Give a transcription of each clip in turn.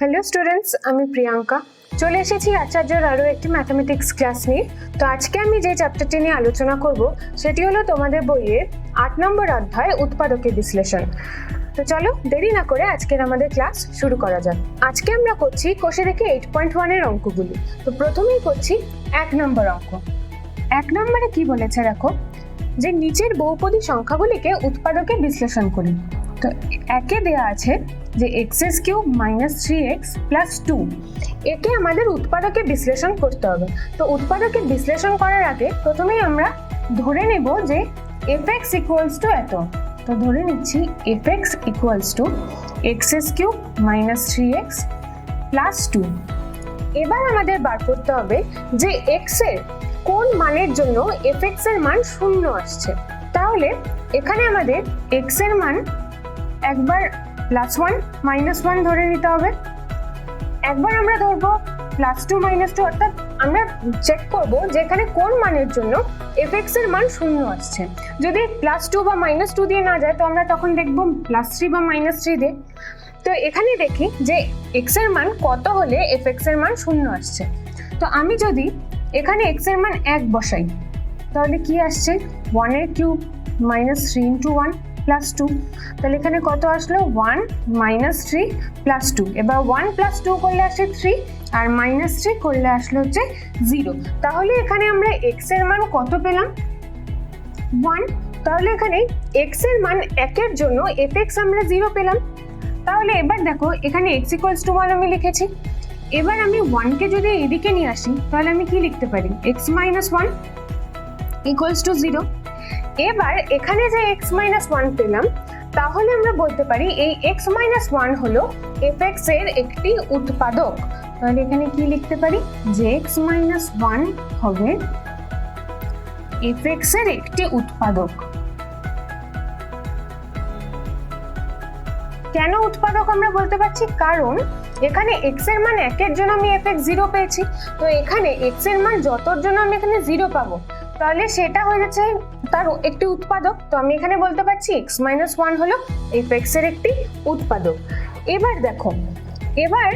Hello students আমি প্রিয়াঙ্কা। চলে এসেছি আচার্যর আরও একটি ম্যাথামেটিক্স ক্লাস নিয়ে। তো আজকে আমি যে চ্যাপ্টারটি নিয়ে আলোচনা করব, সেটি হলো তোমাদের বইয়ের আট নম্বর অধ্যায় উৎপাদকের বিশ্লেষণ। তো চলো, দেরি না করে আজকের আমাদের ক্লাস শুরু করা যাক। আজকে আমরা করছি কোষে দেখে এইট পয়েন্ট ওয়ানের অঙ্কগুলি। তো প্রথমেই করছি এক নম্বর অঙ্ক। এক নম্বরে কি বলেছে, দেখো? যে নিচের বহুপদী সংখ্যাগুলিকে উৎপাদকে বিশ্লেষণ করি। তো একে দেয়া আছে যে x's cube minus three x plus two একে আমাদের উৎপাদকে বিশ্লেষণ করতে হবে। তো উৎপাদকে বিশ্লেষণ করার আগে প্রথমেই আমরা ধরে নেব যে এফ এক্স ইকুয়ালস টু এত। তো ধরে নিচ্ছি f x equals to x's cube minus three x plus two এবার আমাদের বার করতে হবে যে এক্সের কোন মানের জন্য এফ এক্সের মান শূন্য আসছে। তাহলে এখানে আমাদের এক্সের মান একবার প্লাস ওয়ান মাইনাস ওয়ান ধরে নিতে হবে। একবার আমরা ধরবো প্লাস টু মাইনাস টু অর্থাৎ আমরা চেক করব যে এখানে কোন মানের জন্য এফ এক্সের মান শূন্য আসছে। যদি প্লাস টু বা মাইনাস টু দিয়ে না যায়, তো আমরা তখন দেখব প্লাস থ্রি বা মাইনাস থ্রি দিয়ে। তো এখানে দেখি যে এক্সের মান কত হলে এফ এক্সের মান শূন্য আসছে। তো আমি যদি এখানে এক্সের মান এক বসাই, তাহলে কি আসছে? ওয়ানের cube minus three into one plus two তাহলে এখানে কত আসলো? One minus three plus two এবার ওয়ান প্লাস টু করলে আসে থ্রি আর মাইনাস থ্রি করলে আসলো হচ্ছে জিরো তাহলে এখানে আমরা এক্সের মান কত পেলাম? ওয়ান তাহলে এখানে এক্সের মান একের জন্য এফ এক্স আমরা জিরো পেলাম। তাহলে এবার দেখো, এখানে এক্স ইকুয়ালস টু ওয়ান আমি লিখেছি। এবার আমি ওয়ানকে যদি এদিকে নিয়ে আসি, তাহলে আমি কি লিখতে পারি? X minus one equals to zero এবার এখানে যে এক্স মাইনাস ওয়ান পেলাম, তাহলে আমরা বলতে পারি এই এক্স মাইনাস ওয়ান হলো এফ এক্সের একটি উৎপাদক। তাহলে এখানে কি লিখতে পারি? যে এক্স মাইনাস ওয়ান হবে এফ এক্সের একটি উৎপাদক। কেন উৎপাদক আমরা বলতে পারছি? কারণ এখানে এক্সের মান একের জন্য আমি এফ এক্স জিরো পেয়েছি। তো এখানে এক্সের মান যতর জন্য আমি এখানে জিরো পাবো, তাহলে সেটা হয়ে যাচ্ছে তার একটি উৎপাদক। তো আমি এখানে বলতে পারছি এক্স মাইনাস ওয়ান হলো এফ এক্সের একটি উৎপাদক। এবার দেখো, এবার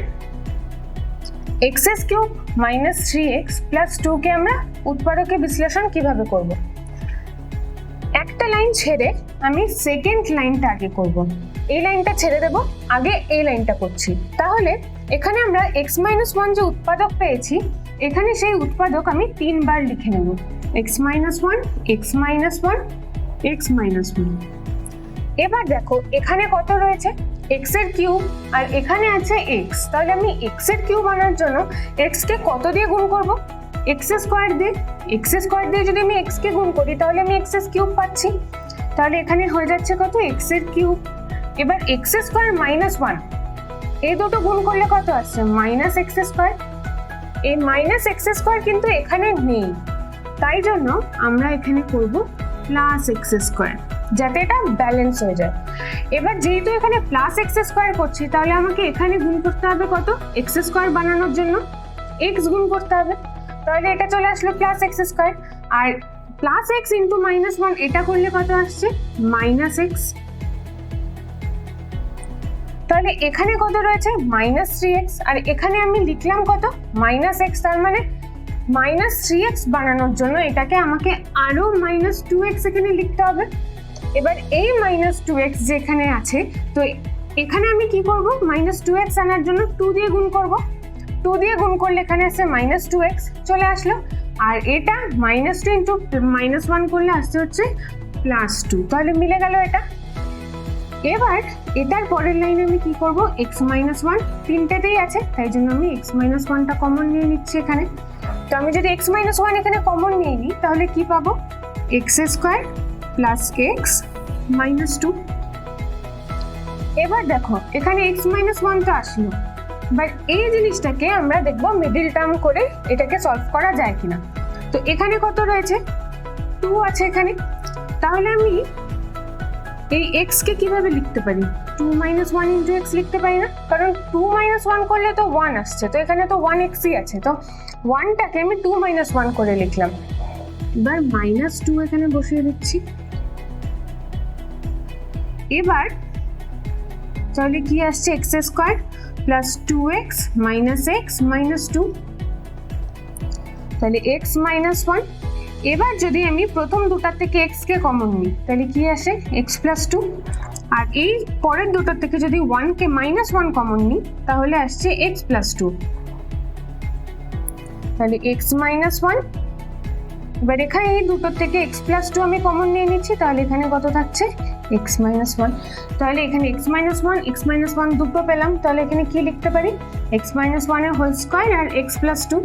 x's cube minus three x plus টুকে আমরা উৎপাদকে বিশ্লেষণ কীভাবে করব? একটা লাইন ছেড়ে আমি সেকেন্ড লাইনটা আগে করব। এই লাইনটা ছেড়ে দেব, আগে এই লাইনটা করছি। তাহলে এখানে আমরা এক্স মাইনাস ওয়ান যে উৎপাদক পেয়েছি, এখানে সেই উৎপাদক আমি তিনবার লিখে নেব। X minus one x minus one x minus one এবার দেখো, এখানে কত রয়েছে? এক্সের কিউব আর এখানে আছে এক্স তাহলে আমি এক্সের কিউব আনার জন্য এক্স কে কত দিয়ে গুণ করব? এক্স স্কোয়ার দিয়ে। এক্স স্কোয়ার দিয়ে যদি আমি এক্স কে গুণ করি, তাহলে আমি এক্স কিউব পাচ্ছি। তাহলে এখানে হয়ে যাচ্ছে কত? এক্সের কিউব এবার এক্স স্কোয়ার মাইনাস ওয়ান এই দুটো গুণ করলে কত আসছে? মাইনাস এক্স স্কোয়ার এই মাইনাস এক্স স্কোয়ার কিন্তু এখানে নেই। তাই জন্য আমরা এখানে করব প্লাস এক্স স্কোয়ার যাতে এটা ব্যালেন্স হয়ে যায়। এবার যেহেতু এখানে প্লাস এক্স স্কোয়ার করছি, তাহলে আমাকে এখানে গুণ করতে হবে কত? এক্স স্কোয়ার বানানোর জন্য। এক্স গুণ করতে হবে। তাহলে এটা চলে আসলো প্লাস এক্স স্কোয়ার আর plus x into minus one এটা করলে কত আসছে? মাইনাস এক্স তাহলে এখানে কত রয়েছে? মাইনাস থ্রি এক্স আর এখানে আমি লিখলাম কত? মাইনাস এক্স তার মানে মাইনাস থ্রি এক্স বানানোর জন্য এটাকে আমাকে আরও মাইনাস টু এক্স এখানে লিখতে হবে। এবার এই মাইনাস টু এক্স যেখানে আছে, তো এখানে আমি কি করব? মাইনাস টু এক্স আনার জন্য টু দিয়ে গুণ করব। টু দিয়ে গুণ করলে এখানে আসছে মাইনাস টু এক্স চলে আসলো। আর এটা minus two into minus one করলে আসতে হচ্ছে প্লাস টু তাহলে মিলে গেল এটা। এবার এটার পরের লাইনে আমি কি করব? এক্স মাইনাস ওয়ান তিনটেতেই আছে, তাই জন্য আমি এক্স মাইনাস ওয়ানটা কমন নিয়ে নিচ্ছি এখানে। তো আমি যদি এক্স মাইনাস ওয়ান এখানে কমন নিয়ে নিই, তাহলে কি পাবো? X square plus x minus two এবার দেখো, এখানে এক্স মাইনাস ওয়ান তো আসলো। বাট এই জিনিসটাকে আমরা দেখব মিডিল টার্ম করে এটাকে সলভ করা যায় কিনা। তো এখানে কত রয়েছে? টু আছে এখানে। তাহলে আমি এই এক্স কে কীভাবে লিখতে পারি? Two minus one into x লিখতে পারি না? কারণ টু মাইনাস ওয়ান করলে তো ওয়ান আসছে, তো এখানে তো ওয়ান এক্সই আছে, তো ওয়ানটাকে আমি টু মাইনাস ওয়ান করে লিখলাম। এবার মাইনাস টু এখানে বসিয়ে দিচ্ছি। এবার তাহলে কি আসছে? X square plus two x minus x minus two তাহলে এক্স মাইনাস ওয়ান এবার যদি আমি প্রথম দুটার থেকে এক্সকে কমন নিই, তাহলে কি আসে? এক্স প্লাস টু আর এই পরের দুটোর থেকে যদি ওয়ানকে মাইনাস ওয়ান কমন নিই, তাহলে আসছে এক্স প্লাস টু তাহলে এক্স মাইনাস ওয়ান এবার এখানে এই দুটোর থেকে এক্স প্লাস টু আমি কমন নিয়ে নিচ্ছি, তাহলে এখানে কত থাকছে? এক্স মাইনাস ওয়ান তাহলে এখানে x minus one x minus one দুটো পেলাম। তাহলে এখানে কি লিখতে পারি? এক্স মাইনাস ওয়ানের হোল স্কোয়ার আর এক্স প্লাস টু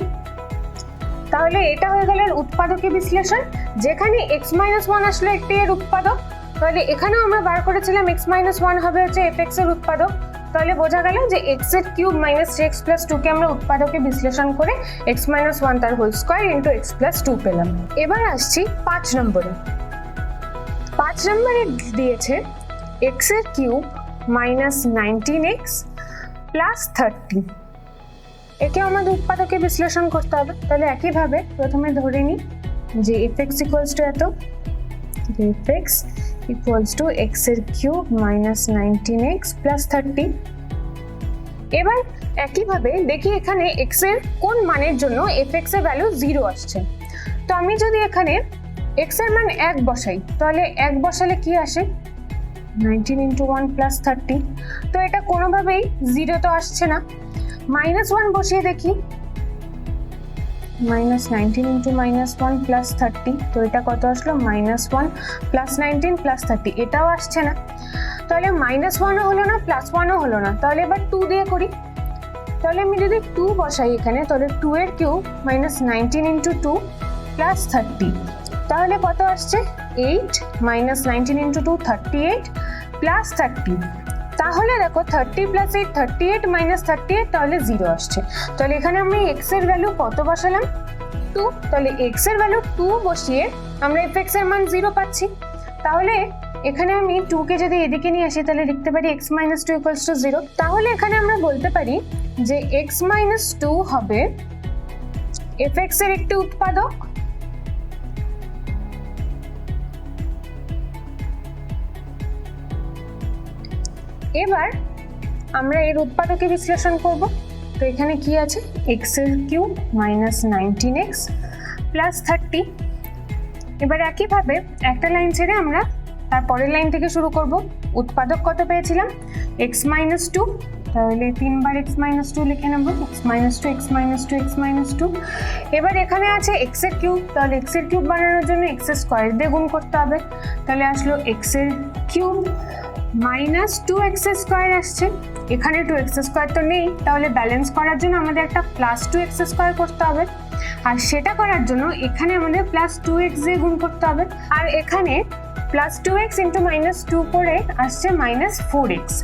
তাহলে এটা হয়ে গেল এর উৎপাদকের বিশ্লেষণ। যেখানে এক্স মাইনাস ওয়ান আসলে একটি এর উৎপাদক। তাহলে এখানেও আমরা বার করেছিলাম এক্স মাইনাস ওয়ান হবে হচ্ছে এফ এক্সের উৎপাদক। তাহলে বোঝা গেল যে এক্সের cube minus three x plus টুকে আমরা উৎপাদকে বিশ্লেষণ করে এক্স মাইনাস ওয়ান তার whole square into x plus two পেলাম। এবার আসছি পাঁচ নম্বরে। পাঁচ নম্বরে দিয়েছে এক্সের cube minus nineteen x plus thirty একে আমাদের উৎপাদকে বিশ্লেষণ করতে হবে। তাহলে একইভাবে প্রথমে ধরে নিই যে এফ এক্স ইকুয়ালস টু এত এফ এক্স ইকুয়ালস টু এক্সের cube minus nineteen x plus thirty এবার একইভাবে দেখি এখানে এক্সের কোন মানের জন্য এফ এক্সের ভ্যালু জিরো আসছে। তো আমি যদি এখানে এক্সের মান এক বসাই, তাহলে এক বসালে কি আসে? Nineteen into one plus thirty তো এটা কোনোভাবেই জিরো তো আসছে না। মাইনাস ওয়ান বসিয়ে দেখি। Minus nineteen into minus one plus thirty তো এটা কত আসলো? Minus one plus nineteen plus thirty এটাও আসছে না। তাহলে মাইনাস ওয়ানও হলো না প্লাস ওয়ানও হলো না। তাহলে এবার টু দিয়ে করি। তাহলে আমি যদি টু বসাই এখানে, তাহলে টু এর cube minus nineteen into two plus thirty তাহলে কত আসছে? Eight minus nineteen into two thirty eight plus thirty তাহলে দেখো thirty plus eight thirty eight minus thirty eight তাহলে জিরো আসছে। তাহলে এখানে আমি এক্সের ভ্যালু কত বসালাম? টু তাহলে এক্সের ভ্যালু টু বসিয়ে আমরা এফ এক্সের মান জিরো পাচ্ছি। তাহলে এখানে আমি টু কে যদি এদিকে নিয়ে আসি, তাহলে লিখতে পারি x minus two equals two zero তাহলে এখানে আমরা বলতে পারি যে এক্স মাইনাস টু হবে এফ এক্সের একটি উৎপাদক। এবার আমরা এর উৎপাদকে বিশ্লেষণ করব। তো এখানে কি আছে? এক্সের cube minus nineteen x plus thirty এবার একইভাবে একটা লাইন ছেড়ে আমরা তার পরের লাইন থেকে শুরু করব। উৎপাদক কত পেয়েছিলাম? এক্স মাইনাস টু তাহলে তিনবার এক্স মাইনাস টু লিখে নেব। X minus two x minus two x minus two এবার এখানে আছে এক্সের কিউব তাহলে এক্সের কিউব বানানোর জন্য এক্সের স্কোয়ার দিয়ে গুণ করতে হবে। তাহলে আসলো এক্সের cube minus two x square আসছে। এখানে টু এক্স স্কোয়ার তো নেই। তাহলে ব্যালেন্স করার জন্য আমাদের একটা প্লাস টু এক্স স্কোয়ার করতে হবে। আর সেটা করার জন্য এখানে আমাদের প্লাস টু এক্স দিয়ে গুণ করতে হবে। আর এখানে plus two x into minus two করে আসছে মাইনাস ফোর এক্স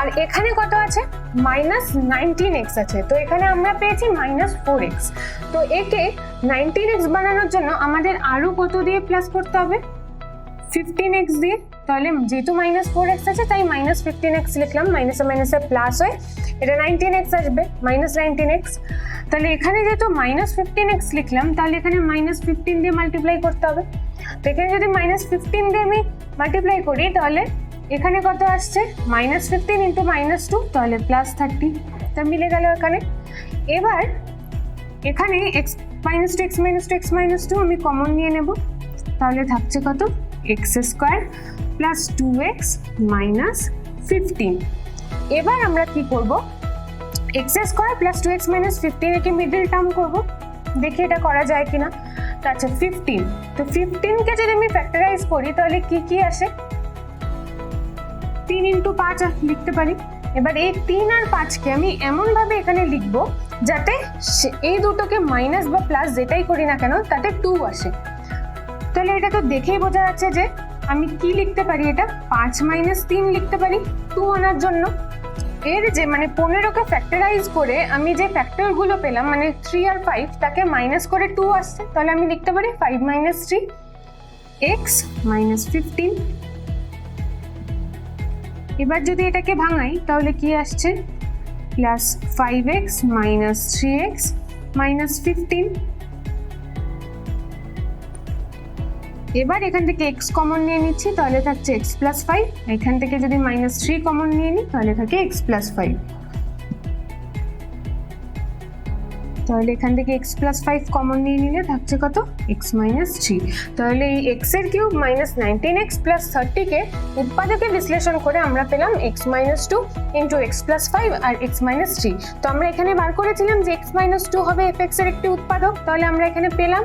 আর এখানে কত আছে? মাইনাস নাইনটিন এক্স আছে। তো এখানে আমরা পেয়েছি মাইনাস ফোর এক্স। তো একে নাইনটিন এক্স বানানোর জন্য আমাদের আরও কত দিয়ে প্লাস করতে হবে? ফিফটিন এক্স দিয়ে। তাহলে যেহেতু মাইনাস ফোর এক্স আছে, তাই মাইনাস ফিফটিন এক্স লিখলাম। মাইনাসে মাইনাসে প্লাস হয় এটা নাইনটিন এক্স আসবে। Minus nineteen x. তাহলে এখানে যেহেতু মাইনাস ফিফটিন এক্স লিখলাম, তাহলে এখানে মাইনাস ফিফটিন দিয়ে মাল্টিপ্লাই করতে হবে। তো এখানে যদি মাইনাস ফিফটিন দিয়ে আমি মাল্টিপ্লাই করি, তাহলে এখানে কত আসছে? Minus fifteen into minus two তাহলে প্লাস থার্টি তা মিলে গেল এখানে। এবার এখানে x minus two x minus two x minus two আমি কমন নিয়ে নেব। তাহলে থাকছে কত? X square plus two x minus fifteen এবার আমরা কি করব? X square plus two x minus fifteen একে মিডল টার্ম করব। দেখি এটা করা যায় কিনা। তো আচ্ছা ফিফটিন তো ফিফটিনকে যদি আমি ফ্যাক্টরাইজ করি, তাহলে কি কি আসে? তিন ইন্টু পাঁচ লিখতে পারি। এবার এই তিন আর পাঁচকে আমি এমনভাবে এখানে লিখব যাতে এই দুটোকে মাইনাস বা প্লাস যেটাই করি না কেন, তাতে টু আসে। তাহলে এটা তো দেখেই বোঝা যাচ্ছে যে আমি কি লিখতে পারি এটা? পাঁচ মাইনাস তিন লিখতে পারি টু আনার জন্য। এর যে মানে পনেরোকে ফ্যাক্টরাইজ করে আমি যে ফ্যাক্টরগুলো পেলাম মানে থ্রি আর ফাইভ তাকে মাইনাস করে টু আসছে। তাহলে আমি লিখতে পারি five minus three x minus fifteen এবার যদি এটাকে ভাঙাই, তাহলে কি আসছে? Plus five x minus three x minus fifteen এবার এখান থেকে এক্স কমন নিয়ে নিচ্ছি, তাহলে থাকছে এক্স প্লাস ফাইভ এখান থেকে যদি মাইনাস থ্রি কমন নিয়ে নিই, তাহলে থাকে এক্স প্লাস ফাইভ তাহলে এখান থেকে এক্স প্লাস ফাইভ কমন নিয়ে নিলে থাকছে কত? এক্স মাইনাস থ্রি তাহলে এই এক্সের cube minus nineteen x plus থার্টিকে উৎপাদকে বিশ্লেষণ করে আমরা পেলাম x minus two into x plus five আর এক্স মাইনাস থ্রি তো আমরা এখানে বার করেছিলাম যে এক্স মাইনাস টু হবে এফ এক্সের একটি উৎপাদক। তাহলে আমরা এখানে পেলাম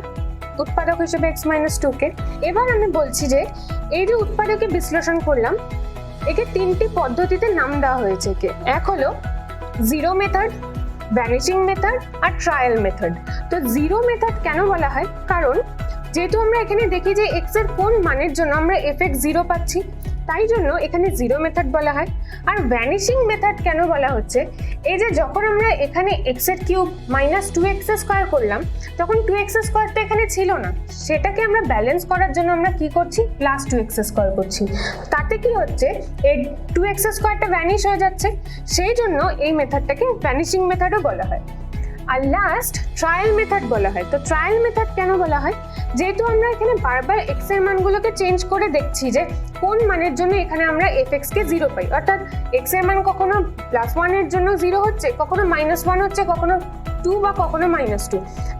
উৎপাদক হিসেবে এক্স মাইনাস টুকে এবার আমি বলছি যে এই যে উৎপাদকে বিশ্লেষণ করলাম, একে তিনটি পদ্ধতিতে নাম দেওয়া হয়েছে একে। এক হলো জিরো মেথড ভ্যানিশিং মেথড আর ট্রায়াল মেথড তো জিরো মেথড কেন বলা হয় কারণ যেহেতু আমরা এখানে দেখি যে এক্সের কোন মানের জন্য আমরা এফ এক্স জিরো পাচ্ছি, তাই জন্য এখানে জিরো মেথড বলা হয়। আর ভ্যানিশিং মেথড কেন বলা হচ্ছে? এই যে যখন আমরা এখানে এক্সের cube minus two x square করলাম, তখন টু এক্স স্কোয়ার তো এখানে ছিল না। সেটাকে আমরা ব্যালেন্স করার জন্য আমরা কি করছি? প্লাস টু এক্স স্কোয়ার করছি। তাতে কি হচ্ছে? এই টু এক্স স্কোয়ারটা ভ্যানিশ হয়ে যাচ্ছে। সেই জন্য এই মেথডটাকে ভ্যানিশিং মেথডও বলা হয়। আর লাস্ট ট্রায়াল মেথড বলা হয়। তো ট্রায়াল মেথড কেন বলা হয়? যেহেতু আমরা এখানে বারবার এক্সের মানগুলোকে চেঞ্জ করে দেখছি যে কোন মানের জন্য এখানে আমরা এফ কে জিরো পাই। অর্থাৎ এক্সের মান কখনো প্লাস ওয়ানের জন্য জিরো হচ্ছে, কখনো মাইনাস ওয়ান হচ্ছে, কখনো টু বা কখনো মাইনাস টু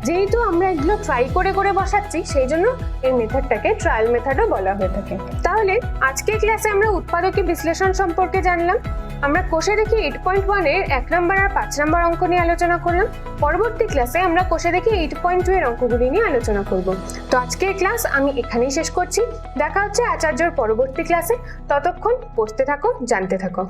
যেহেতু আমরা এগুলো ট্রাই করে করে বসাচ্ছি, সেই জন্য এই মেথডটাকে ট্রায়াল মেথডও বলা হয়ে থাকে। তাহলে আজকের ক্লাসে আমরা উৎপাদকী বিশ্লেষণ সম্পর্কে জানলাম। আমরা কোষে দেখি এইট পয়েন্ট ওয়ানের এক নম্বর আর পাঁচ নম্বর অঙ্ক নিয়ে আলোচনা করলাম। পরবর্তী ক্লাসে আমরা কোষে দেখি এইট পয়েন্ট টু এর অঙ্কগুলি নিয়ে আলোচনা করব। তো আজকের ক্লাস আমি এখানেই শেষ করছি। দেখা হচ্ছে আচার্যর পরবর্তী ক্লাসে ততক্ষণ পড়তে থাকো, জানতে থাকো।